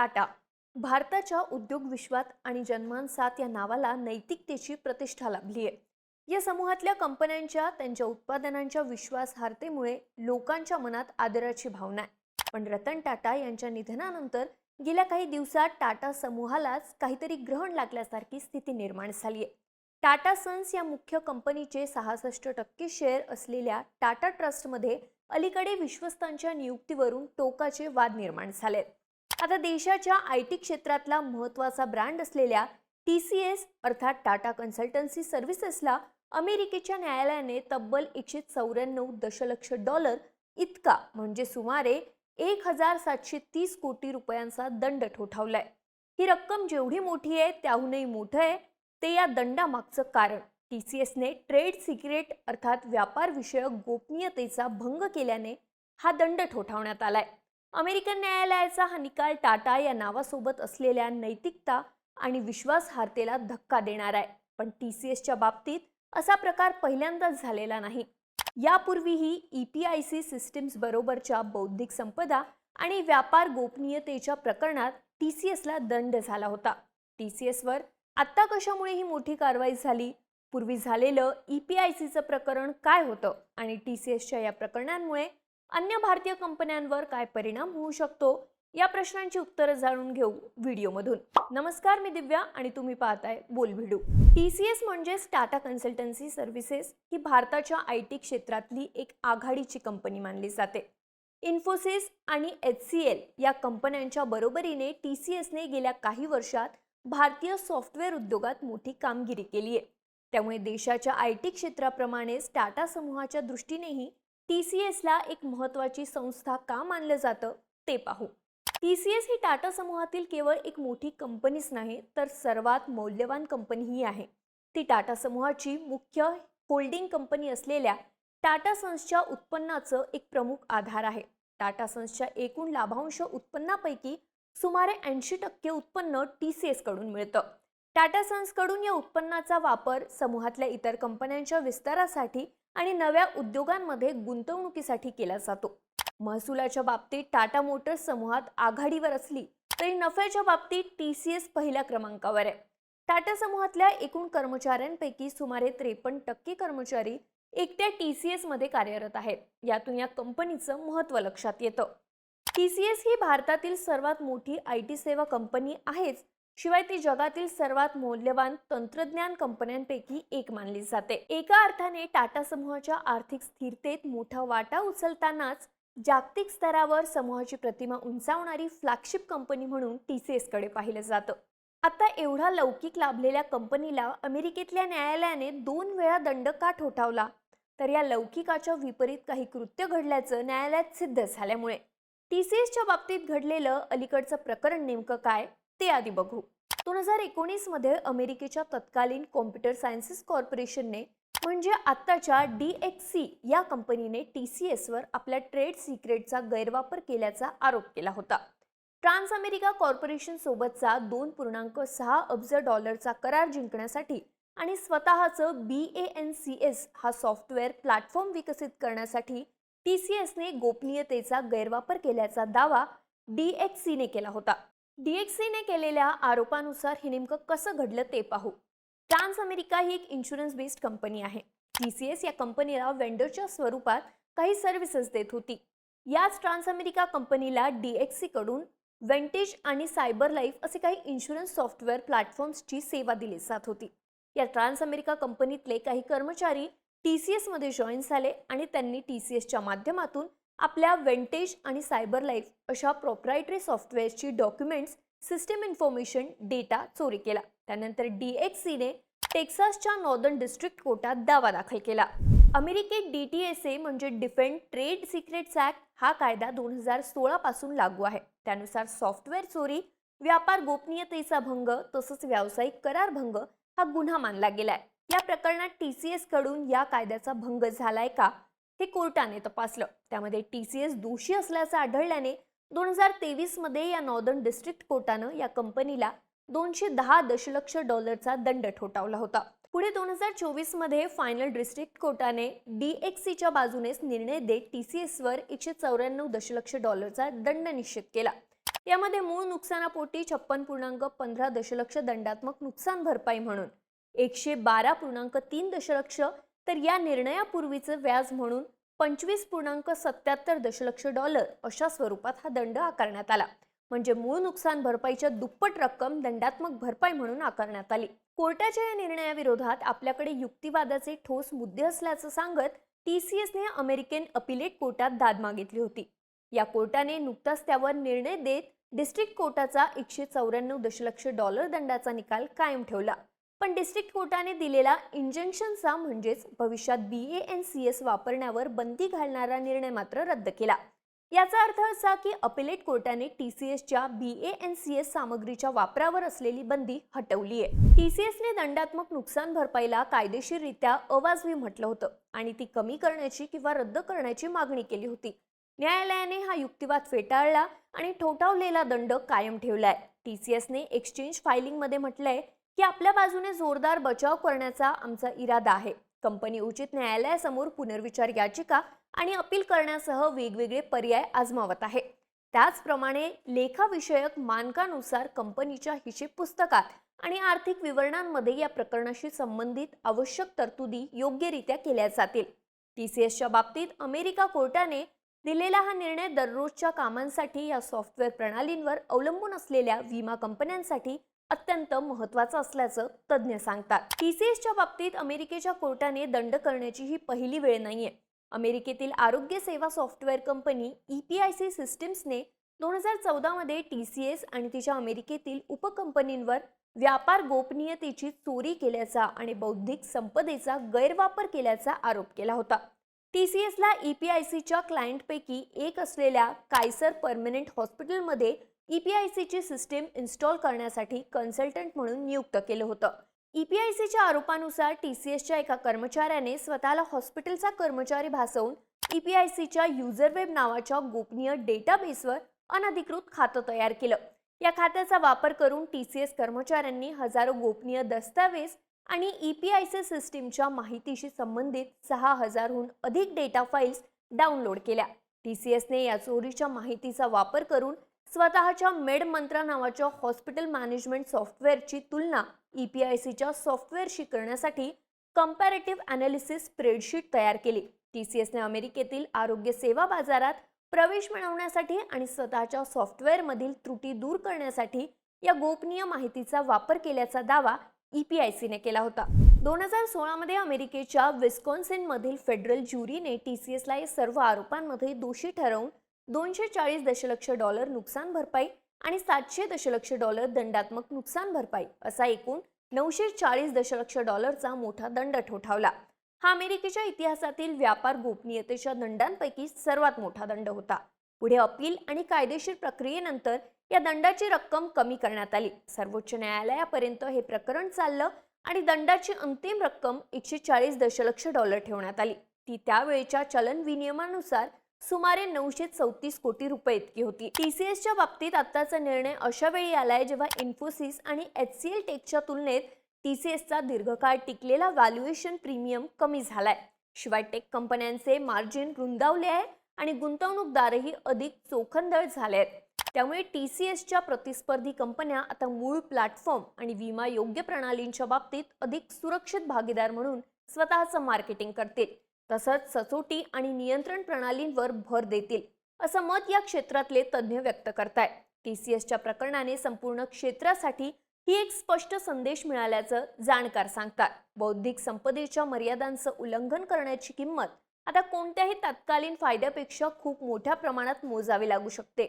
टाटा. भारताच्या उद्योग विश्वात आणि जन्मांसात या नावाला नैतिकतेची प्रतिष्ठा लाभली आहे या समूहातल्या कंपन्यांच्या त्यांच्या उत्पादनांच्या विश्वासार्हतेमुळे लोकांच्या मनात आदराची भावना आहे. पण रतन टाटा यांच्या निधनानंतर गेल्या काही दिवसात टाटा समूहालाच काहीतरी ग्रहण लागल्यासारखी स्थिती निर्माण झाली आहे टाटा सन्स या मुख्य कंपनीचे सहासष्ट टक्के शेअर असलेल्या टाटा ट्रस्टमध्ये अलीकडे विश्वस्तांच्या नियुक्तीवरून टोकाचे वाद निर्माण झालेत. आता देशाच्या आय टी क्षेत्रातला महत्त्वाचा ब्रँड असलेल्या टी सी एस अर्थात टाटा कन्सल्टन्सी सर्व्हिसेसला अमेरिकेच्या न्यायालयाने तब्बल एकशे चौऱ्याण्णव दशलक्ष डॉलर इतका म्हणजे सुमारे एक हजार सातशे तीस कोटी रुपयांचा दंड ठोठावलाय. ही रक्कम जेवढी मोठी आहे त्याहूनही मोठं आहे ते या दंडामागचं कारण. टी सी एसने ट्रेड सिक्रेट अर्थात व्यापारविषयक गोपनीयतेचा भंग केल्याने हा दंड ठोठावण्यात आलाय. अमेरिकन न्यायालयाचा हा निकाल टाटा या नावासोबत असलेल्या नैतिकता आणि विश्वासार्हतेला धक्का देणार आहे. पण टी सी एसच्या बाबतीत असा प्रकार पहिल्यांदाच झालेला नाही. यापूर्वीही E P I C systems बरोबरच्या बौद्धिक संपदा आणि व्यापार गोपनीयतेच्या प्रकरणात टी सी एसला दंड झाला होता. टी सी एसवर आत्ता कशामुळे ही मोठी कारवाई झाली? पूर्वी झालेलं ई पी आय सीचं प्रकरण काय होतं? आणि टी सी एसच्या या प्रकरणांमुळे अन्य भारतीय कंपन्यांवर काय परिणाम होऊ शकतो? या प्रश्नांची उत्तरं जाणून घेऊ व्हिडिओमधून. नमस्कार मी दिव्या आणि तुम्ही पाहताय बोल व्हिडिओ टी सी एस म्हणजेच टाटा कन्सल्टन्सी सर्व्हिसेस ही भारताच्या आय टी क्षेत्रातली एक आघाडीची कंपनी मानली जाते. इन्फोसिस आणि एच सी एल या कंपन्यांच्या बरोबरीने टी सी एसने गेल्या काही वर्षात भारतीय सॉफ्टवेअर उद्योगात मोठी कामगिरी केली आहे त्यामुळे देशाच्या आय टी क्षेत्राप्रमाणेच टाटा समूहाच्या दृष्टीनेही टी सी एसला एक महत्त्वाची संस्था का मानलं जातं ते पाहू. टी सी एस ही टाटा समूहातील केवळ एक मोठी कंपनीच नाही तर सर्वात मौल्यवान कंपनीही आहे. ती टाटा समूहाची मुख्य होल्डिंग कंपनी असलेल्या टाटा सन्सच्या उत्पन्नाचं एक प्रमुख आधार आहे. टाटा सन्सच्या एकूण लाभांश उत्पन्नापैकी सुमारे ऐंशी टक्के उत्पन्न टी सी एसकडून मिळतं. टाटा सन्सकडून या उत्पन्नाचा वापर समूहातल्या इतर कंपन्यांच्या विस्तारासाठी आणि नव्या उद्योगांमध्ये गुंतवणुकीसाठी केला जातो. महसुलाच्या बाबतीत टाटा मोटर्स समूहात आघाडीवर असली तरी नफ्याच्या बाबतीत टी सी एस पहिल्या क्रमांकावर आहे. टाटा समूहातल्या एकूण कर्मचाऱ्यांपैकी सुमारे त्रेपन्न टक्के कर्मचारी एकट्या टी सी एसमध्ये कार्यरत आहेत. यातून या कंपनीचं महत्त्व लक्षात येतं. टी सी एस ही भारतातील सर्वात मोठी आय टी सेवा कंपनी आहेच शिवाय ती जगातील सर्वात मौल्यवान तंत्रज्ञान कंपन्यांपैकी एक मानली जाते. एका अर्थाने टाटा समूहाच्या आर्थिक स्थिरतेत मोठा वाटा उचलतानाच जागतिक स्तरावर समूहाची प्रतिमा उंचावणारी फ्लॅगशिप कंपनी म्हणून टी सी एसकडे पाहिलं जातं. आता एवढा लौकिक लाभलेल्या कंपनीला अमेरिकेतल्या न्यायालयाने दोन वेळा दंड का ठोठावला? तर या लौकिकाच्या विपरीत काही कृत्य घडल्याचं न्यायालयात सिद्ध झाल्यामुळे. टी सी एसच्या बाबतीत घडलेलं अलीकडचं प्रकरण नेमकं काय? ते आधी बघू. दोन हजार एकोणीसमध्ये अमेरिकेच्या तत्कालीन कॉम्प्युटर सायन्सेस कॉर्पोरेशनने म्हणजे आत्ताच्या डी एक्स सी या कंपनीने टी सी एसवर आपल्या ट्रेड सिक्रेटचा गैरवापर केल्याचा आरोप केला होता. ट्रान्स अमेरिका कॉर्पोरेशन सोबतचा दोन पूर्णांक सहा अब्ज डॉलरचा करार जिंकण्यासाठी आणि स्वतःचं B A N C S हा सॉफ्टवेअर प्लॅटफॉर्म विकसित करण्यासाठी टी सी एसने गोपनीयतेचा गैरवापर केल्याचा दावा डी एक्स सीने केला होता. डीएक्सीने केलेल्या आरोपानुसार हे नेमकं कसं घडलं ते पाहू. ट्रान्स अमेरिका ही एक इन्शुरन्स बेस्ड कंपनी आहे. टी सी एस या कंपनीला वेंडरच्या स्वरूपात काही सर्व्हिसेस देत होती. याच ट्रान्स अमेरिका कंपनीला डी कडून वेंटेज आणि सायबर लाईफ असे काही इन्शुरन्स सॉफ्टवेअर प्लॅटफॉर्म्सची सेवा दिली जात होती. या ट्रान्स अमेरिका कंपनीतले काही कर्मचारी टी सी एसमध्ये जॉईन झाले आणि त्यांनी टी सी एसच्या माध्यमातून आपल्या वेंटेज आणि सायबर लाईफ अशा प्रोप्रायटरी सॉफ्टवेअरची डॉक्युमेंट्स सिस्टीम इन्फॉर्मेशन डेटा चोरी केला. त्यानंतर डी एक्स सीने टेक्सासच्या नॉर्दर्न डिस्ट्रिक्ट कोर्टात दावा दाखल केला. अमेरिकेत डी टी एस ए म्हणजे डिफेंड ट्रेड सिक्रेट्स ॲक्ट हा कायदा दोन हजार सोळापासून लागू आहे. त्यानुसार सॉफ्टवेअर चोरी व्यापार गोपनीयतेचा भंग तसंच व्यावसायिक करार भंग हा गुन्हा मानला गेलाय. या प्रकरणात टी सी एसकडून या कायद्याचा भंग झालाय का? हे कोर्टाने तपासलं. त्यामध्ये टी सी एस दोषी असल्याचं आढळल्याने दोन हजार तेवीसमध्ये या नॉर्दर्न डिस्ट्रिक्ट कोर्टानं या कंपनीला दोनशे दहा दशलक्ष डॉलरचा दंड ठोठावला होता. पुढे दोन हजार चोवीसमध्ये फायनल डिस्ट्रिक्ट कोर्टाने डी एक्स सीच्या बाजूनेच निर्णय देत टी सी एसवर एकशे चौऱ्याण्णव दशलक्ष डॉलरचा दंड निश्चित केला. यामध्ये मूळ नुकसानापोटी छप्पन पूर्णांक पंधरा दशलक्ष दंडात्मक नुकसान भरपाई म्हणून एकशे बारा पूर्णांक तीन दशलक्ष तर या निर्णयापूर्वीचं व्याज म्हणून पंचवीस पूर्णांक सत्याहत्तर दशलक्ष डॉलर अशा स्वरूपात हा दंड आकारण्यात आला. म्हणजे मूळ नुकसान भरपाईच्या दुप्पट रक्कम दंडात्मक भरपाई म्हणून आकारण्यात आली. कोर्टाच्या या निर्णयाविरोधात आपल्याकडे युक्तिवादाचे ठोस मुद्दे असल्याचं सांगत टीसीएसने अमेरिकन अपिलेट कोर्टात दाद मागितली होती. या कोर्टाने नुकताच त्यावर निर्णय देत डिस्ट्रिक्ट कोर्टाचा एकशे चौऱ्याण्णव दशलक्ष डॉलर दंडाचा निकाल कायम ठेवला. पण डिस्ट्रिक्ट कोर्टाने दिलेला इंजंक्शनचा म्हणजेच भविष्यात B A N C S वापरण्यावर बंदी घालणारा निर्णय मात्र रद्द केला. याचा अर्थ असा की अपिलेट कोर्टाने टीसीएसच्या B A N C S सामग्रीच्या वापरावर असलेली बंदी हटवली आहे. टीसीएसने दंडात्मक नुकसान भरपाईला कायदेशीररित्या अवाजवी म्हटलं होतं आणि ती कमी करण्याची किंवा रद्द करण्याची मागणी केली होती. न्यायालयाने हा युक्तिवाद फेटाळला आणि ठोठावलेला दंड कायम ठेवलाय. टी सीएसने एक्सचेंज फायलिंगमध्ये म्हटलंय की आपल्या बाजूने जोरदार बचाव करण्याचा आमचा इरादा आहे. कंपनी उचित न्यायालयासमोर पुनर्विचार याचिका आणि अपील करण्यासह वेगवेगळे पर्याय आजमावत आहे. त्याचप्रमाणे लेखाविषयक मानकानुसार कंपनीच्या हिशेब पुस्तकात आणि आर्थिक विवरणांमध्ये या प्रकरणाशी संबंधित आवश्यक तरतुदी योग्यरित्या केल्या जातील. टी सी एसच्या बाबतीत अमेरिका कोर्टाने दिलेला हा निर्णय दररोजच्या कामांसाठी या सॉफ्टवेअर प्रणालींवर अवलंबून असलेल्या विमा कंपन्यांसाठी अत्यंत महत्वाचं असल्याचं तज्ज्ञ सांगतात. टीसीएसच्या बाबतीत अमेरिकेच्या कोर्टाने दंड करण्याची ही पहिली वेळ नाहीये. अमेरिकेतील आरोग्य सेवा software company E P I C सिस्टीम्सने दोन हजार चौदामध्ये टी सी एस आणि तिच्या अमेरिकेतील उपकंपनींवर व्यापार गोपनीयतेची चोरी केल्याचा आणि बौद्धिक संपदेचा गैरवापर केल्याचा आरोप केला होता. टी सी एसला ई पी आय सीच्या क्लायंटपैकी एक असलेल्या कायसर परमनंट हॉस्पिटलमध्ये ई पी आय सीची सिस्टीम इन्स्टॉल करण्यासाठी कन्सल्टंट म्हणून नियुक्त केलं होतं. ई पी आय सीच्या आरोपानुसार टी सी एसच्या एका कर्मचाऱ्याने स्वतःला हॉस्पिटलचा कर्मचारी भासवून ई पी आय सीच्या युजरवेब नावाच्या गोपनीय डेटाबेसवर अनधिकृत खातं तयार केलं. या खात्याचा वापर करून टी सी एस कर्मचाऱ्यांनी हजारो गोपनीय दस्तावेज आणि ई पी आय सी सिस्टीमच्या माहितीशी संबंधित सहा हजारहून अधिक डेटा फाईल्स डाउनलोड केल्या. टी सी एसने या चोरीच्या माहितीचा वापर करून स्वतःच्या मेड मंत्रा नावाच्या हॉस्पिटल मॅनेजमेंट सॉफ्टवेअरची तुलना ई पी आय सीच्या सॉफ्टवेअरशी करण्यासाठी कम्पॅरेटिव्ह अनालिसिस स्प्रेडशीट तयार केली. टी सी एसने अमेरिकेतील आरोग्य सेवा बाजारात प्रवेश मिळवण्यासाठी आणि स्वतःच्या सॉफ्टवेअरमधील त्रुटी दूर करण्यासाठी या गोपनीय माहितीचा वापर केल्याचा दावा ई पी आय सीने केला होता. दोन हजार सोळामध्ये अमेरिकेच्या विस्कॉन्सिनमधील फेडरल ज्युरीने टी सी एसला या सर्व आरोपांमध्ये दोषी ठरवून दोनशे चाळीस दशलक्ष डॉलर नुकसान भरपाई आणि सातशे दशलक्ष डॉलर दंडात्मक नुकसान भरपाई असा एकूण नऊशे चाळीस दशलक्ष डॉलरचा मोठा दंड ठोठावला. हा अमेरिकेच्या इतिहासातील व्यापार गोपनीयतेच्या दंडांपैकी सर्वात मोठा दंड होता. पुढे अपील आणि कायदेशीर प्रक्रियेनंतर या दंडाची रक्कम कमी करण्यात आली. सर्वोच्च न्यायालयापर्यंत हे प्रकरण चाललं आणि दंडाची अंतिम रक्कम एकशे चाळीस दशलक्ष डॉलर ठेवण्यात आली. ती त्यावेळेच्या चलन विनियमानुसार सुमारे नऊशे चौतीस कोटी रुपये इतकी होती. टीसीएसच्या बाबतीत आत्ताचा निर्णय अशा वेळी आलाय जेव्हा इन्फोसिस आणि एच सी एल टेकच्या तुलनेत टीसीएसचा दीर्घकाळ टिकलेला व्हॅल्युएशन प्रीमियम कमी झालाय. शिवाय टेक कंपन्यांचे मार्जिन रुंदावले आहे आणि गुंतवणूकदारही अधिक चोखंदळ झाले आहेत त्यामुळे टी सी एसच्या प्रतिस्पर्धी कंपन्या आता मूळ प्लॅटफॉर्म आणि विमा योग्य प्रणालींच्या बाबतीत अधिक सुरक्षित भागीदार म्हणून स्वतःचं मार्केटिंग करतील. तसंच सचोटी आणि नियंत्रण प्रणालींवर भर देतील असं मत या क्षेत्रातले तज्ज्ञ व्यक्त करतायत. टी सी एसच्या प्रकरणाने संपूर्ण क्षेत्रासाठी ही एक स्पष्ट संदेश मिळाल्याचं जाणकार सांगतात. बौद्धिक संपदेच्या मर्यादांचं उल्लंघन करण्याची किंमत आता कोणत्याही तत्कालीन फायद्यापेक्षा खूप मोठ्या प्रमाणात मोजावी लागू शकते.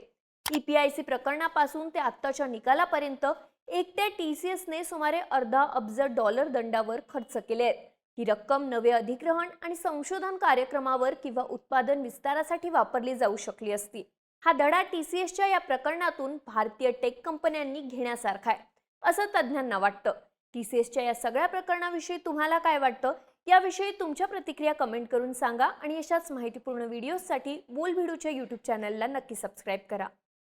ई पी आय सी प्रकरणापासून ते आत्ताच्या निकालापर्यंत एकट्या टी सी एसने सुमारे अर्धा अब्ज डॉलर दंडावर खर्च केले आहेत. ही रक्कम नवे अधिग्रहण आणि संशोधन कार्यक्रमावर किंवा उत्पादन विस्तारासाठी वापरली जाऊ शकली असती. हा धडा टी सी एसच्या या प्रकरणातून भारतीय टेक कंपन्यांनी घेण्यासारखा आहे असं तज्ज्ञांना वाटतं. टी सी एसच्या या सगळ्या प्रकरणाविषयी तुम्हाला काय वाटतं? याविषयी तुमच्या प्रतिक्रिया कमेंट करून सांगा आणि अशाच माहितीपूर्ण व्हिडिओजसाठी बोल व्हिडिओच्या यूट्यूब चॅनलला नक्की सबस्क्राईब करा.